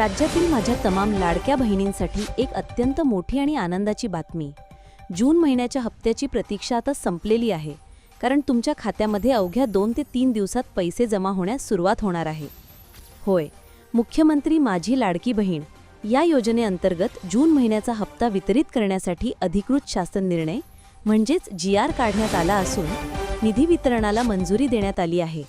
राज्यातील माझ्या तमाम लाडक्या बहिणींसाठी एक अत्यंत मोठी आणि आनंदाची बातमी. जून महिन्याच्या हप्त्याची प्रतीक्षा आता संपलेली आहे. कारण तुमच्या खात्यामध्ये अवघ्या दोन ते तीन दिवसात पैसे जमा होण्यास सुरुवात होणार आहे. होय मुख्यमंत्री माझी लाडकी बहीण या योजनेअंतर्गत जून महिन्याचा हप्ता वितरित करण्यासाठी अधिकृत शासन निर्णय म्हणजेच जी आर काढण्यात आला असून निधी वितरणाला मंजुरी देण्यात आली आहे.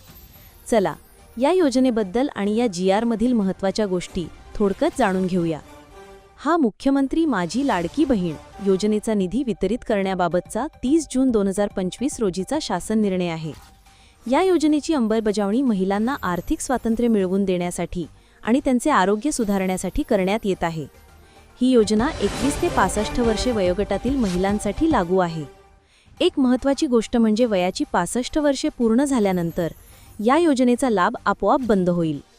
चला या योजनेबद्दल आणि या जी आरमधील महत्त्वाच्या गोष्टी थोडक्यात जाणून घेऊया. हा मुख्यमंत्री माझी लाडकी बहीण योजनेचा निधी वितरित करण्याबाबतचा तीस जून दोन हजार पंचवीस रोजीचा शासन निर्णय आहे. या योजनेची अंमलबजावणी महिलांना आर्थिक स्वातंत्र्य मिळवून देण्यासाठी आणि त्यांचे आरोग्य सुधारण्यासाठी करण्यात येत आहे. ही योजना एकवीस ते पासष्ट वर्षे वयोगटातील महिलांसाठी लागू आहे. एक महत्त्वाची गोष्ट म्हणजे वयाची पासष्ट वर्षे पूर्ण झाल्यानंतर या योजनेचा लाभ आपोआप बंद होईल.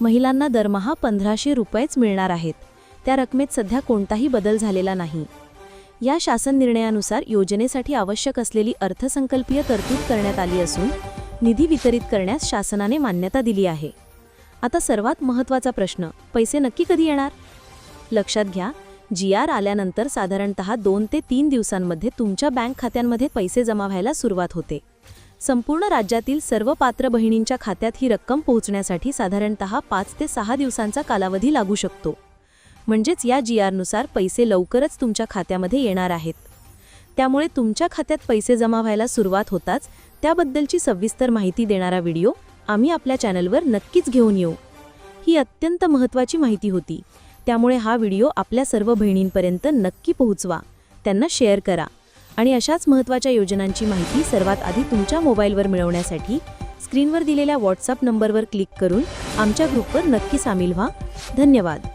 महिलांना दरमहा पंधराशे रुपयेच मिळणार आहेत. त्या रकमेत सध्या कोणताही बदल झालेला नाही. या शासन निर्णयानुसार योजनेसाठी आवश्यक असलेली अर्थसंकल्पीय तरतूद करण्यात आली असून निधी वितरित करण्यास शासनाने मान्यता दिली आहे. आता सर्वात महत्त्वाचा प्रश्न पैसे नक्की कधी येणार? लक्षात घ्या जी आर आल्यानंतर साधारणतः दोन ते तीन दिवसांमध्ये तुमच्या बँक खात्यांमध्ये पैसे जमा व्हायला सुरुवात होते. संपूर्ण राज्यातील सर्व पात्र बहिणींच्या खात्यात ही रक्कम पोहोचण्यासाठी साधारणतः पाच ते सहा दिवसांचा कालावधी लागू शकतो. म्हणजेच या जी आरनुसार पैसे लवकरच तुमच्या खात्यामध्ये येणार आहेत. त्यामुळे तुमच्या खात्यात पैसे जमा व्हायला सुरुवात होताच त्याबद्दलची सविस्तर माहिती देणारा व्हिडिओ आम्ही आपल्या चॅनलवर नक्कीच घेऊन येऊ. ही अत्यंत महत्त्वाची माहिती होती. त्यामुळे हा व्हिडिओ आपल्या सर्व बहिणींपर्यंत नक्की पोहोचवा. त्यांना शेअर करा. आणि अशाच महत्त्वाच्या योजनांची माहिती सर्वात आधी तुमच्या मोबाईलवर मिळवण्यासाठी स्क्रीनवर दिलेल्या व्हॉट्सअप नंबरवर क्लिक करून आमच्या ग्रुपवर नक्की सामील व्हा. धन्यवाद.